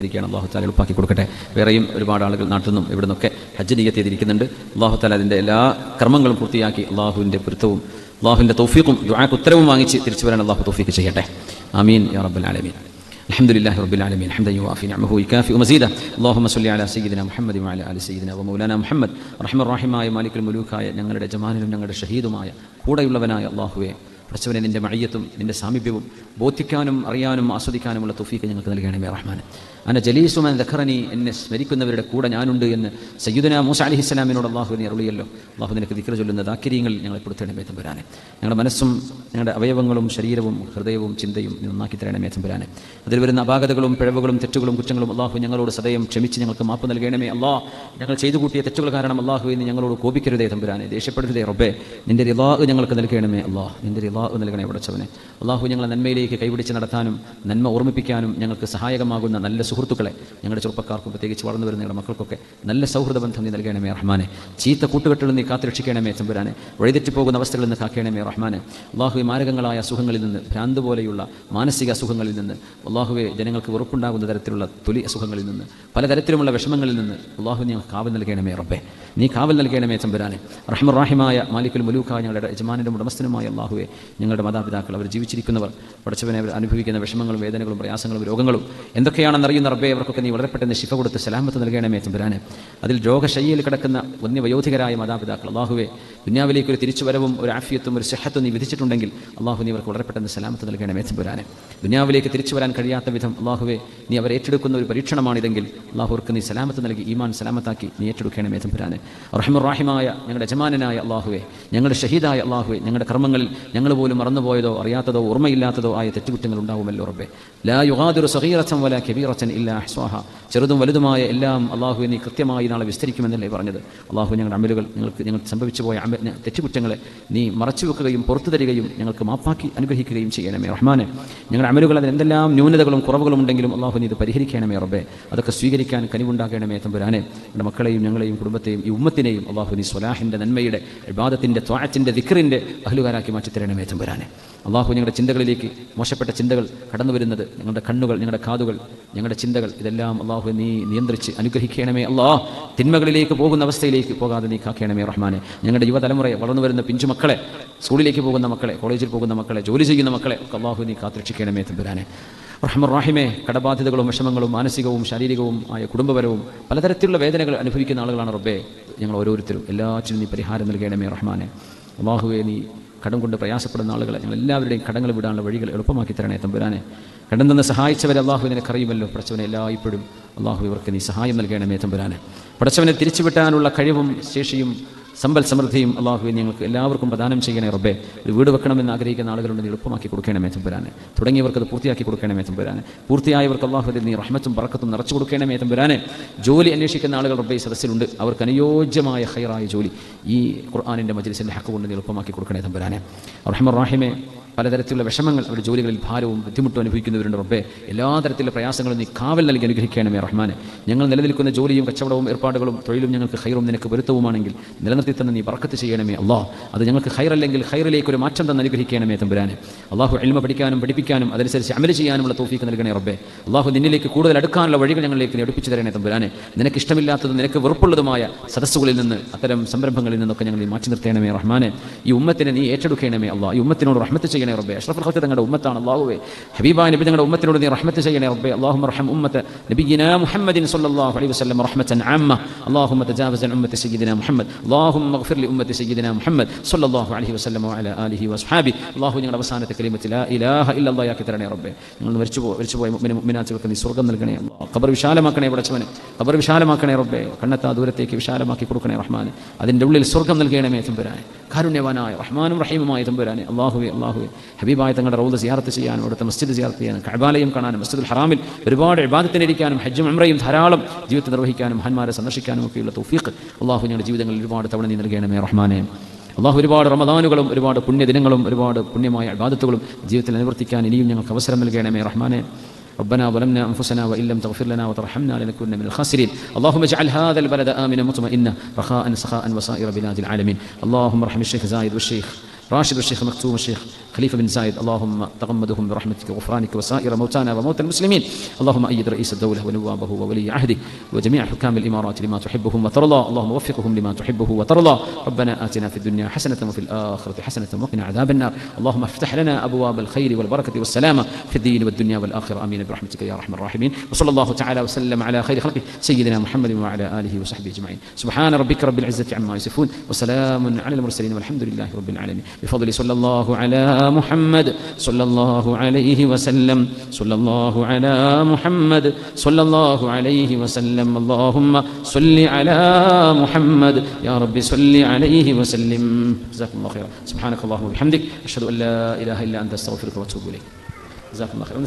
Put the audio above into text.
ഇരിക്കുകയാണ് അള്ളാഹു താല എളുപ്പാക്കി കൊടുക്കട്ടെ വേറെയും ഒരുപാട് ആളുകൾ നാട്ടിൽ നിന്നും ഇവിടെ നിന്നൊക്കെ ഹജ്ജ് നിയത്ത് ചെയ്തിരിക്കുന്നുണ്ട് അള്ളാഹു താല അതിൻ്റെ എല്ലാ കർമ്മങ്ങളും പൂർത്തിയാക്കി അള്ളാഹുവിൻ്റെ പൊരുത്തവും അള്ളാഹുവിൻ്റെ തൗഫീഖും ദുആക്ക് ഉത്തരവും വാങ്ങിച്ച് തിരിച്ചു വരാൻ അള്ളാഹു തൗഫീഖ് ചെയ്യട്ടെ ആമീൻ യാ റബ്ബൽ ആലമീൻ الحمد لله رب العالمين حمدا يوافي نعمه ويكافئ مزيدا اللهم صل على سيدنا محمد وعلى ال سيدنا ومولانا محمد റഹ്മ റഹിമായ മാലിക്കുൽ മുലൂക്കായ ഞങ്ങളുടെ ജമാനിലും ഞങ്ങളുടെ ഷഹീദുമായ കൂടെയുള്ളവനായ അള്ളാഹുവെ പ്രച്ചവനെ നിന്റെ മഴയത്തും നിന്റെ സാമീപ്യവും ബോധിക്കാനും അറിയാനും ആസ്വദിക്കാനുമുള്ള തുഫീക്ക് ഞങ്ങൾക്ക് നൽകണമേ റഹ്മാൻ അന ജലീസുമൻ ദഖറനി എന്നെ സ്മരിക്കുന്നവരുടെ കൂടെ ഞാനുണ്ട് എന്ന് സയ്യുദന മൂസ അലി ഇസ്ലാമിനോട് അള്ളാഹുവിനെ അറിയല്ലോ അള്ളാഹു നിനക്ക് ചൊല്ലുന്ന ദാക്കിര്യങ്ങളിൽ ഞങ്ങളെ പെടുത്തണമേ തമ്പുരാനെ ഞങ്ങളുടെ മനസ്സും ഞങ്ങളുടെ അവയവങ്ങളും ശരീരവും ഹൃദയവും ചിന്തയും നന്നാക്കി തരണമേ തമ്പുരാനെ അതിൽ വരുന്ന അപാകതകളും പിഴവുകളും തെറ്റുകളും കുറ്റങ്ങളും അള്ളാഹു ഞങ്ങളോട് സദയം ക്ഷമിച്ച് ഞങ്ങൾക്ക് മാപ്പ് നൽകണമേ അല്ലാ ഞങ്ങൾ ചെയ്തു കൂട്ടിയ തെറ്റുകൾ കാരണം അള്ളാഹു നീ ഞങ്ങളോട് കോപിക്കരുതേ തമ്പുരാനെ ദേഷ്യപ്പെടരുതേ റബ്ബേ. നിന്റെ റിലാഹ് ഞങ്ങൾക്ക് നൽകണമേ അള്ളാഹ് നിന്റെ റിലാഹ് നൽകണേ ഉടച്ചവനെ. അള്ളാഹു ഞങ്ങളെ നന്മയിലേക്ക് കൈപിടിച്ച് നടത്താനും നന്മ ഓർമ്മിപ്പിക്കാനും ഞങ്ങൾക്ക് സഹായകമാകുന്ന നല്ല സുഹൃത്തുക്കളെ ഞങ്ങളുടെ ചെറുപ്പക്കാർക്കും പ്രത്യേകിച്ച് വളർന്നു വരുന്ന ഞങ്ങളുടെ മക്കൾക്കൊക്കെ നല്ല സൗഹൃദ ബന്ധം നീ നൽകണമേ റഹ്മാനെ. ചീത്ത കൂട്ടുകെട്ടുകൾ നീ കാത്തുരക്ഷിക്കണമേ തമ്പുരാനെ വഴിതെറ്റി പോകുന്ന അവസ്ഥകളിൽ നിന്ന് കാക്കണമേ റഹ്മാനെ. അള്ളാഹുവെ മാരകങ്ങളായ അസുഖങ്ങളിൽ നിന്ന് ഭ്രാന്ത് പോലെയുള്ള മാനസിക അസുഖങ്ങളിൽ നിന്ന് അള്ളാഹുവെ ജനങ്ങൾക്ക് വെറുപ്പുണ്ടാകുന്ന തരത്തിലുള്ള തൊലി അസുഖങ്ങളിൽ നിന്ന് പലതരത്തിലുമുള്ള വിഷമങ്ങളിൽ നിന്ന് അള്ളാഹു ഞങ്ങൾക്ക് കാവൽ നൽകണമേ റബ്ബേ. നീ കാവൽ നൽകണമേ തമ്പുരാനെ റഹ്മറാഹിമായ മാലിക്കുൽ മുലൂഖ ഞങ്ങളുടെ യജമാനിന്റെ ഉടമസ്ഥനുമായ അള്ളാഹുവെ ഞങ്ങളുടെ മാതാപിതാക്കൾ അവർ ജീവിച്ചിരിക്കുന്നവർ പഠിച്ചവനെ അവർ അനുഭവിക്കുന്ന വിഷമങ്ങളും വേദനകളും പ്രയാസങ്ങളും രോഗങ്ങളും എന്തൊക്കെയാണെന്ന് അറിയുന്ന റബ്ബേ അവർക്കൊക്കെ നീ വളരെ പെട്ടെന്ന് ശിഫ കൊടുത്ത് സലാമത്ത് നൽകണമേ തമ്പുരാനെ അതിൽ രോഗശയ്യയിൽ കിടക്കുന്ന വന്യവയോധികരായ മാതാപിതാക്കൾ അള്ളാഹുവെ ദുന്യാവിലേക്ക് ഒരു തിരിച്ചുവരവും ഒരു ആഫിയത്തും ഒരു സെഹത്തും നീ വിധിച്ചിട്ടുണ്ടെങ്കിൽ അള്ളാഹു നീ അവർക്ക് വളരെ പെട്ടെന്ന് സലാമത്ത് നൽകണമേ തമ്പുരാനെ ദുന്യാവിലേക്ക് തിരിച്ചു വരാൻ കഴിയാത്ത വിധം അള്ളാഹുവെ നീ അവർ ഏറ്റെടുക്കുന്ന ഒരു പരീക്ഷണമാണിതെങ്കിൽ അള്ളാഹുർക്ക് നീ സലാമത്ത് നൽകി ഈമാൻ സലാമത്താക്കി നീ ഏറ്റെടുക്കണമേ തമ്പുരാനെ റഹ്മുറാഹിമായ ഞങ്ങളുടെ യജമാനായ അള്ളാഹുവെ ഞങ്ങളുടെ ഷഹീദായ അള്ളാഹുവെ ഞങ്ങളുടെ കർമ്മങ്ങളിൽ ഞങ്ങൾ പോലും മറന്നുപോയതോ അറിയാത്തതോ ഓർമ്മയില്ലാത്തതോ ആയ തെറ്റുകുറ്റങ്ങൾ ഉണ്ടാവുമല്ലോ റബ്ബെ. ലാ യുഗാദിറു സഹീറച്ചൻ വല കബീറച്ചൻ ഇല്ല അഹ്സ്വാഹ. ചെറുതും വലുതുമായ എല്ലാം അള്ളാഹു നീ കൃത്യമായി നാളെ വിസ്തരിക്കുമെന്നല്ലേ പറഞ്ഞത്? അള്ളാഹു ഞങ്ങളുടെ അമലുകൾ ഞങ്ങൾക്ക് ഞങ്ങൾ സംഭവിച്ചു പോയ തെറ്റുകുറ്റങ്ങളെ നീ മറച്ചു വെക്കുകയും പുറത്തു തരികയും ഞങ്ങൾക്ക് മാപ്പാക്കി അനുഗ്രഹിക്കുകയും ചെയ്യണമേ റഹ്മാനെ. ഞങ്ങളുടെ അമലുകൾ അതിന് എന്തെല്ലാം ന്യൂനതകളും കുറവുകളും ഉണ്ടെങ്കിലും അള്ളാഹു നീ ഇത് പരിഹരിക്കണമേ റബ്ബെ. അതൊക്കെ സ്വീകരിക്കാൻ കനിവുണ്ടാകണമേ തമ്പുരാനെ. നമ്മുടെ മക്കളെയും ഞങ്ങളെയും കുടുംബത്തെയും ഈ ഉമ്മത്തിനെയും അള്ളാഹു നീ സ്വലാഹിന്റെ നന്മയുടെ വിവാദത്തിന്റെ ത്വാഴത്തിന്റെ ദിക്കറിന്റെ അഹ്ലുകാരാക്കി മാറ്റിത്തരണമേ തമ്പുരാനെ. അള്ളാഹു ഞങ്ങളുടെ ചിന്തകളിലേക്ക് മോശപ്പെട്ട ചിന്തകൾ കടന്നു വരുന്നത് ഞങ്ങളുടെ കണ്ണുകൾ ഞങ്ങളുടെ കാതുകൾ ഞങ്ങളുടെ ചിന്തകൾ ഇതെല്ലാം അള്ളാഹു നീ നിയന്ത്രിച്ച് അനുഗ്രഹിക്കണമേ അള്ളാഹ് തിന്മകളിലേക്ക് പോകുന്ന അവസ്ഥയിലേക്ക് പോകാതെ നീ കാക്കണമേ റഹ്മാനെ. ഞങ്ങളുടെ യുവതലമുറയെ വളർന്നു വരുന്ന പിഞ്ചുമക്കളെ സ്കൂളിലേക്ക് പോകുന്ന മക്കളെ കോളേജിൽ പോകുന്ന മക്കളെ ജോലി ചെയ്യുന്ന മക്കളെ അള്ളാഹു നീ കാത്തിരക്ഷിക്കണമേ തമ്പുരാനെ. റഹ്മറാഹിമെ കടബാധ്യതകളും വിഷമങ്ങളും മാനസികവും ശാരീരികവും ആയ കുടുംബപരവും പലതരത്തിലുള്ള വേദനകൾ അനുഭവിക്കുന്ന ആളുകളാണ് റബ്ബേ. ഞങ്ങൾ ഓരോരുത്തരും എല്ലാറ്റിനും നീ പരിഹാരം നൽകണമേ റഹ്മാനെ. അള്ളാഹുവെ നീ കടം കൊണ്ട് പ്രയാസപ്പെടുന്ന ആളുകളെ ഞങ്ങൾ എല്ലാവരുടെയും കടങ്ങൾ വിടാനുള്ള വഴികൾ എളുപ്പമാക്കി തരണേ തമ്പുരാനെ. കടം തന്ന് സഹായിച്ചവരെ അള്ളാഹു നിനക്കറിയുമല്ലോ പടച്ചവനെ എല്ലായ്പ്പോഴും അള്ളാഹു ഇവർക്ക് നീ സഹായം നൽകണമേ തമ്പുരാനെ. പടച്ചവനെ തിരിച്ചുവിട്ടാനുള്ള കഴിവും ശേഷിയും സമ്പൽ സമൃദ്ധിയും അള്ളാഹുവെ ഞങ്ങൾക്ക് എല്ലാവർക്കും പ്രദാനം ചെയ്യണേ റബ്ബെ. ഒരു വീട് വെക്കണമെന്ന് ആഗ്രഹിക്കുന്ന ആളുകളുണ്ട് നീ എളുപ്പമാക്കി കൊടുക്കണമേ തമ്പുരാനെ തുടങ്ങിയവർക്ക് അത് പൂർത്തിയാക്കി കൊടുക്കണമേ തമ്പുരാനെ പൂർത്തിയായവർക്ക് അള്ളാഹുവിൽ നീ റഹ്മത്തും പറക്കത്തും നിറച്ചു കൊടുക്കണമേ തമ്പുരാനെ ജോലി അന്വേഷിക്കുന്ന ആളുകൾ റബ്ബെ സദസ്സിലുണ്ട്. അവർക്ക് അനുയോജ്യമായ ഹൈറായ ജോലി ഈ ഖുർആാനിന്റെ മജ്ലിസിന്റെ ഹക്ക് കൊണ്ട് നീ എളുപ്പമാക്കി കൊടുക്കണേ തമ്പുരാനെ റഹ്മ റാഹിമെ പലതരത്തിലുള്ള വിഷമങ്ങൾ അവരുടെ ജോലികളിൽ ഭാരവും ബുദ്ധിമുട്ടും അനുഭവിക്കുന്നവരുണ്ട് റബ്ബേ. എല്ലാ തരത്തിലുള്ള പ്രയാസങ്ങളും നീ കാവൽ നൽകി അനുഗ്രഹിക്കണമേ റഹ്മാനെ. ഞങ്ങൾ നിലനിൽക്കുന്ന ജോലിയും കച്ചവടവും ഏർപ്പാടുകളും തൊഴിലും ഞങ്ങൾക്ക് ഹൈറും നിനക്ക് പൊരുത്തവുമാണെങ്കിൽ നിലനിർത്തി തന്നെ നീ പറക്കത്ത് ചെയ്യണമേ അള്ളാഹ്. അത് ഞങ്ങൾക്ക് ഹൈറല്ലെങ്കിൽ ഹൈറിലേക്ക് ഒരു മാറ്റം തന്നെ അനുഗ്രഹിക്കണമേ തമ്പുരാനെ. അള്ളാഹു എൽമ പഠിക്കാനും പഠിപ്പിക്കാനും അതനുസരിച്ച് അമല ചെയ്യാനുമുള്ള തോഫീക്ക് നൽകണേ റബ്ബേ. അള്ളാഹു നിന്നിലേക്ക് കൂടുതൽ അടുക്കാനുള്ള വഴികൾ ഞങ്ങളിലേക്ക് നീ അടുപ്പിച്ചു തരണേ തമ്പുരാനെ. നിനക്ക് ഇഷ്ടമില്ലാത്തതും നിനക്ക് വെറുപ്പുള്ളതുമായ സദസ്സുകളിൽ നിന്ന് അത്തരം സംരംഭങ്ങളിൽ നിന്നൊക്കെ ഞങ്ങൾ മാറ്റി നിർത്തണമേ റഹ്മാനെ. ഈ ഉമ്മത്തിനെ നീ ഏറ്റെടുക്കണമേ അള്ളാഹ്. ഈ ഉമ്മത്തിനോട് റഹ്മത്ത് ചെയ്യണേ റബ്ബേ അഷ്റഫുൽ ഖൽഖ് തങ്ങളുടെ ഉമ്മത്താണ് അള്ളാഹുവേ ഹബീബായ നബി തങ്ങളുടെ ഉമ്മത്തിനോട് നീ റഹ്മത്ത് ചെയ്യണേ റബ്ബേ അല്ലാഹുമ്മ റഹം ഉമ്മത്ത് നബിയിന മുഹമ്മദിൻ സ്വല്ലല്ലാഹു അലൈഹി വസല്ലം റഹ്മത്തൻ ആമ്മ അല്ലാഹുമ്മ തജാവസ് അൻ ഉമ്മത്തി സയ്യിദിന മുഹമ്മദ് അല്ലാഹുമ്മ اغفر لأمة سيدنا محمد صلى الله عليه وسلم وعلى آله وأصحابه അള്ളാഹു ഞങ്ങളുടെ അവസാനത്തെ കലിമത്തിൽ ലാ ഇലാഹ ഇല്ലല്ലാഹ് ആക്കി തരണേ റബ്ബേ ഞങ്ങൾ മരിച്ചു പോ മരിച്ചു പോയ മുഅ്മിന മുഅ്മിനാത്തുകൾക്ക് നീ സ്വർഗ്ഗം നൽകണേ അല്ലാഹ് ഖബർ വിശാലമാക്കണേ പടച്ചവനെ ഖബർ വിശാലമാക്കണേ റബ്ബേ കണ്ണെത്താ ദൂരത്തേക്ക് വിശാലമാക്കി കൊടുക്കണേ റഹ്മാൻ അതിൻ്റെ ഉള്ളിൽ സ്വർഗ്ഗം നൽകണമേ തമ്പുരാനെ കാരുണ്യവാനായ റഹ്മാനും റഹീമുമായ തമ്പുരാനെ അള്ളാഹുവെ അള്ളാഹുവെ ഹബീബായ തങ്ങളുടെ റൗദ സിയാറത്ത് ചെയ്യാനും അവിടുത്തെ മസ്ജിദ് സിയാറത്ത് ചെയ്യാനും കഅബാലയം കാണാനും മസ്ജിദുൽ ഹറാമിൽ ഒരുപാട് ഇബാദത്തിനിരിക്കാനും ഹജ്ജും ഉംറയും ധാരാളം ജീവിതത്തിൽ നിർവഹിക്കാനും ഹന്മാരെ സന്ദർശിക്കാനും ഒക്കെയുള്ള തൗഫീഖ് അള്ളാഹു ഞങ്ങളുടെ ജീവിതങ്ങളിൽ ഒരുപാട് തവണ നീ നൽകണമേ റഹ്മാനെ അള്ളാഹു ഒരുപാട് റമദാനുകളും ഒരുപാട് പുണ്യദിനങ്ങളും ഒരുപാട് പുണ്യമായ ഇബാദത്തുകളും ജീവിതത്തിൽ അനുവർത്തിക്കാൻ ഇനിയും ഞങ്ങൾക്ക് അവസരം നൽകണമേ റഹ്മാനെ ربنا ظلمنا انفسنا وان لم تغفر لنا وترحمنا لنكونن من الخاسرين اللهم اجعل هذا البلد امنا مطمئنا رخاء سخاء وسائر بلاد العالمين اللهم ارحم الشيخ زايد والشيخ راشد والشيخ مكتوم والشيخ خليفة بن زايد اللهم تغمدهم برحمتك وغفرانك وسائر موتانا وموتى المسلمين. اللهم أيد رئيس الدولة ونوابه وولي عهده وجميع حكام الإمارات لما تحبهم وترضى. اللهم وفقهم لما تحبه وترضى. ربنا آتنا في الدنيا حسنة وفي الآخرة حسنة وقنا عذاب النار. اللهم افتح لنا أبواب الخير والبركة والسلامة في الدين والدنيا والآخرة. آمين. برحمتك يا أرحم الراحمين. وصلى الله تعالى وسلم على خير خلقه سيدنا محمد وعلى آله وصحبه أجمعين. سبحان ربك رب العزة عما يصفون وسلام على المرسلين والحمد لله رب العالمين. بفضل صلى الله على محمد صلى الله عليه وسلم صلى الله على محمد صلى الله عليه وسلم اللهم صل على محمد يا رب صل عليه وسلم جزاكم الله خيرا سبحانك اللهم وبحمدك أشهد أن لا إله إلا أنت أستغفرك وأتوب إليك جزاكم الله خيرا